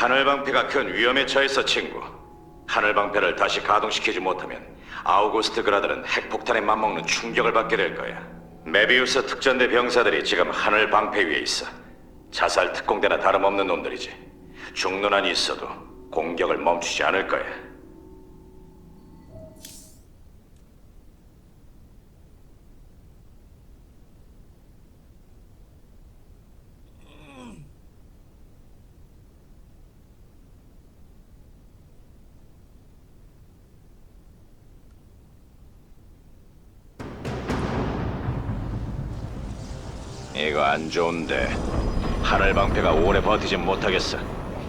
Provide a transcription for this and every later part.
하늘 방패가 큰 위험에 처했어, 친구. 하늘 방패를 다시 가동시키지 못하면 아우구스트 그라들은 핵폭탄에 맞먹는 충격을 받게 될 거야. 메비우스 특전대 병사들이 지금 하늘 방패 위에 있어. 자살 특공대나 다름없는 놈들이지. 죽는 한이 있어도 공격을 멈추지 않을 거야. 이거 안 좋은데 하늘 방패가 오래 버티진 못하겠어.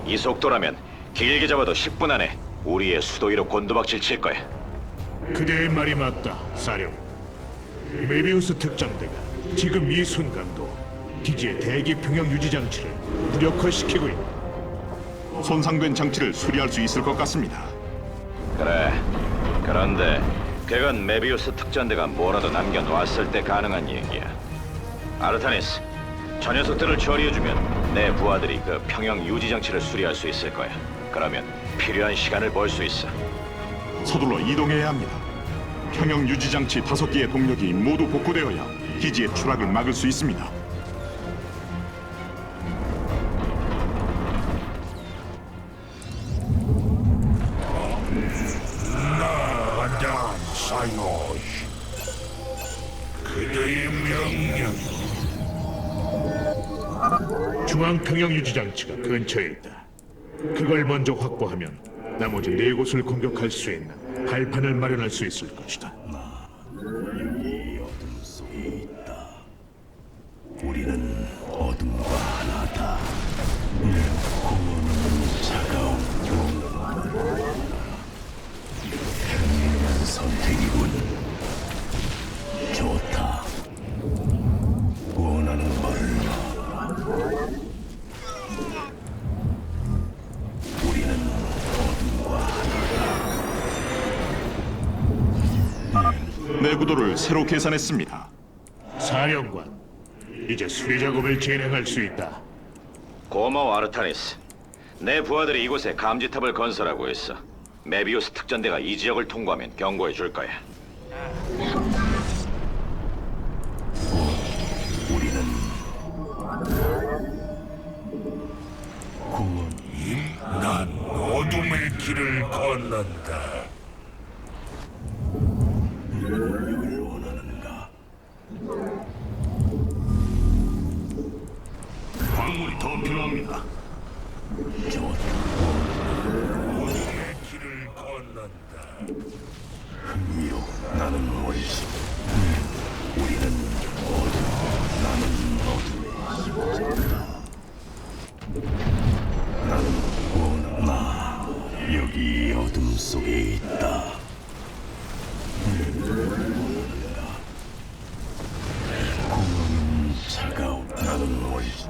이 속도라면 길게 잡아도 10분 안에 우리의 수도 위로 곤두박질 칠 거야. 그대의 말이 맞다, 사령. 메비우스 특전대가 지금 이 순간도 기지의 대기 평형 유지 장치를 무력화시키고 있다. 손상된 장치를 수리할 수 있을 것 같습니다. 그래. 그런데 그건 메비우스 특전대가 뭐라도 남겨놓았을 때 가능한 얘기야. 아르타니스, 저 녀석들을 처리해주면 내 부하들이 그 평형 유지 장치를 수리할 수 있을 거야. 그러면 필요한 시간을 벌 수 있어. 서둘러 이동해야 합니다. 평형 유지 장치 다섯 개의 동력이 모두 복구되어야 기지의 추락을 막을 수 있습니다. 중앙 평형 유지 장치가 근처에 있다. 그걸 먼저 확보하면 나머지 네 곳을 공격할 수 있는 발판을 마련할 수 있을 것이다. 구도를 새로 계산했습니다. 사령관, 이제 수리 작업을 진행할 수 있다. 고마워 아르타니스. 내 부하들이 이곳에 감지탑을 건설하고 있어. 메비우스 특전대가 이 지역을 통과하면 경고해 줄 거야. 우리는 공원이 난 어둠의 길을 건넌다. 여기 어둠 속에 있다. 공허는 차가운 나는 원시.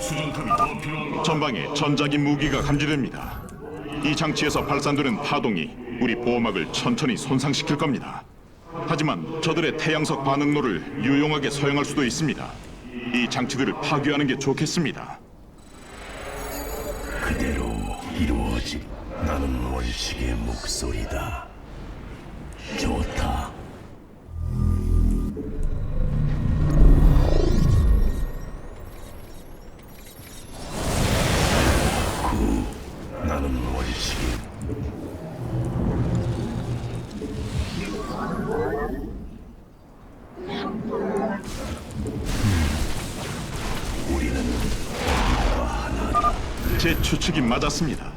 수정탑이 더 필요합니다. 전방에 전자기 무기가 감지됩니다. 이 장치에서 발산되는 파동이 우리 보호막을 천천히 손상시킬 겁니다. 하지만 저들의 태양석 반응로를 유용하게 사용할 수도 있습니다. 이 장치들을 파괴하는 게 좋겠습니다. 그대로 이루어진 나는 원식의 목소리다. 좋다. 구 나는 원식의 우리는 제 추측이 맞았습니다.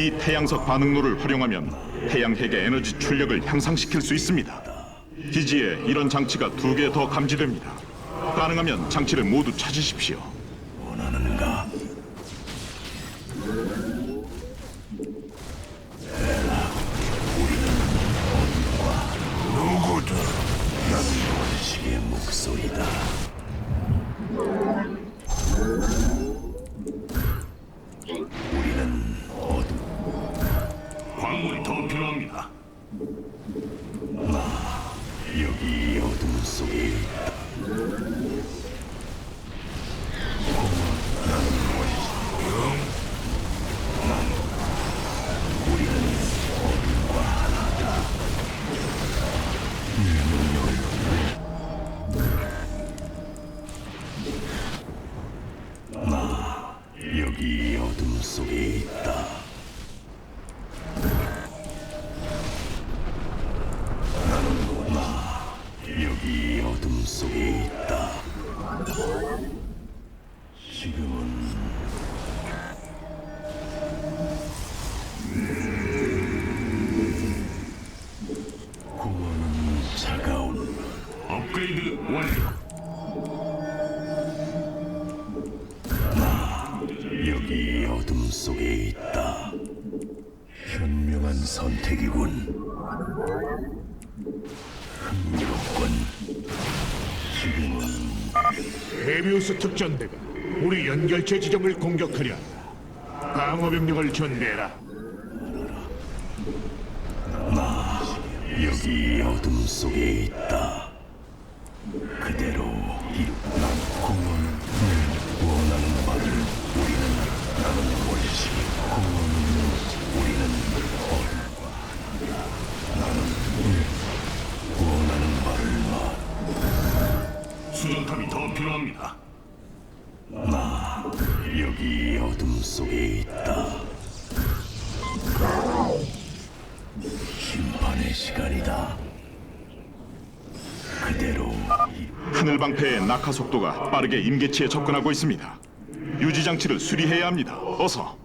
이 태양석 반응로를 활용하면 태양핵의 에너지 출력을 향상시킬 수 있습니다. 기지에 이런 장치가 두 개 더 감지됩니다. 가능하면 장치를 모두 찾으십시오. 원하는가? 현명한 선택이군. 흥미롭군. 지금은 메비우스 특전대가 우리 연결체 지점을 공격하려 한다. 방어 병력을 전개해라. 여기 어둠 속에 있다. 그대 시간이다. 그대로 하늘 방패의 낙하 속도가 빠르게 임계치에 접근하고 있습니다. 유지 장치를 수리해야 합니다. 어서.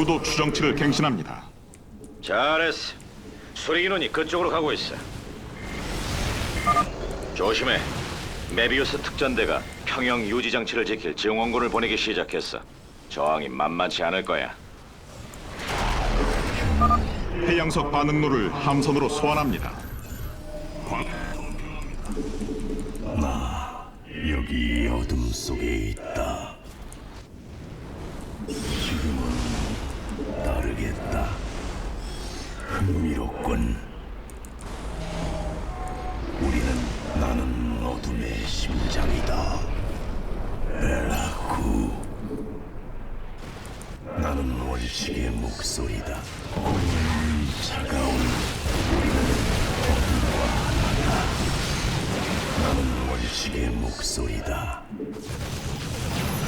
내구도 추정치를 갱신합니다. 잘했어. 수리 인원이 그쪽으로 가고 있어. 조심해. 메비우스 특전대가 평형 유지 장치를 지킬 증원군을 보내기 시작했어. 저항이 만만치 않을 거야. 해양석 반응로를 함선으로 소환합니다. 여기 어둠 속에 있다. 지금은 다르겠다. 흥미롭군. 우리는 나는 어둠의 심장이다. 벨라쿠. 나는 원식의 목소리다. 공은 차가운 우리는 어둠과 하나다. 나는 원식의 목소리다.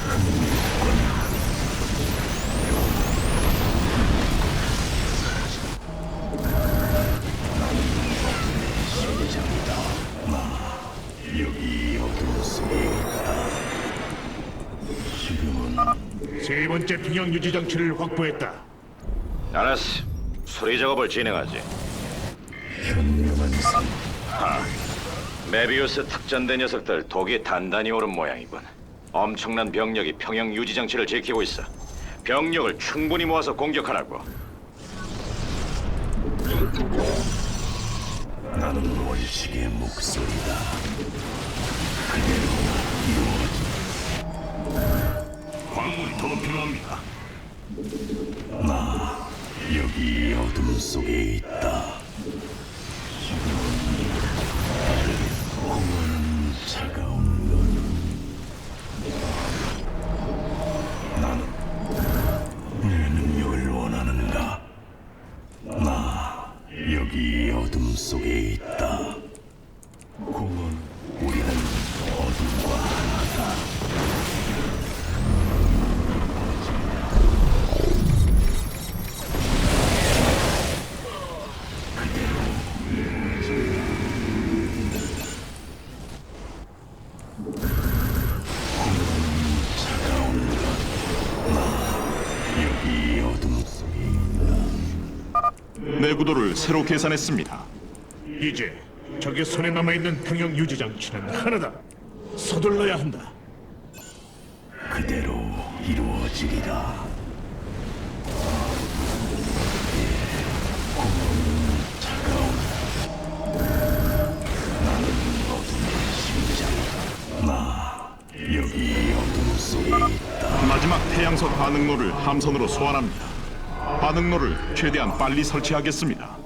심장이다. 속에 있다. 지금은 세 번째 평형 유지 장치를 확보했다. 알았어. 수리 작업을 진행하지. 현명한 선 메비우스 특전대 녀석들 독이 단단히 오른 모양이군. 엄청난 병력이 평형 유지 장치를 지키고 있어. 병력을 충분히 모아서 공격하라고. 나는 원식의 목소리다. 그대로 광물이 더 필요합니다. 여기 어둠 속에 있다. 구도를 새로 계산했습니다. 이제 적의 손에 남아 있는 평형 유지 장치는 하나다. 서둘러야 한다. 그대로 이루어지리라. 있다. 마지막 해양석 반응로를 함선으로 소환합니다. 반응로를 최대한 빨리 설치하겠습니다.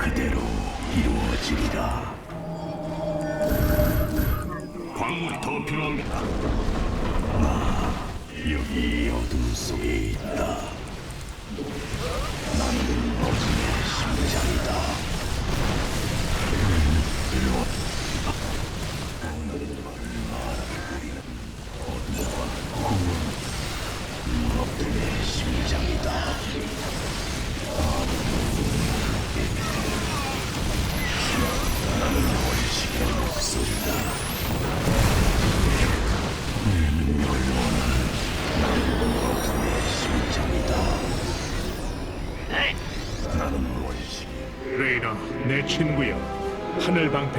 그대로 이루어지리라. 광물이 더 필요합니다. 여기 어둠 속에 있다. 나는 어둠의 심장이다.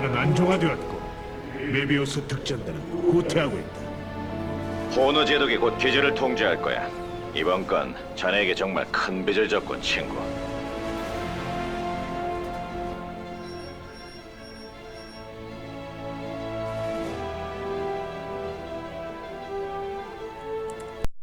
방패는 안정화되었고 메비우스 특전대는 후퇴하고 있다. 호너 제독이 곧 기지를 통제할 거야. 이번 건 자네에게 정말 큰 빚을 졌군, 친구.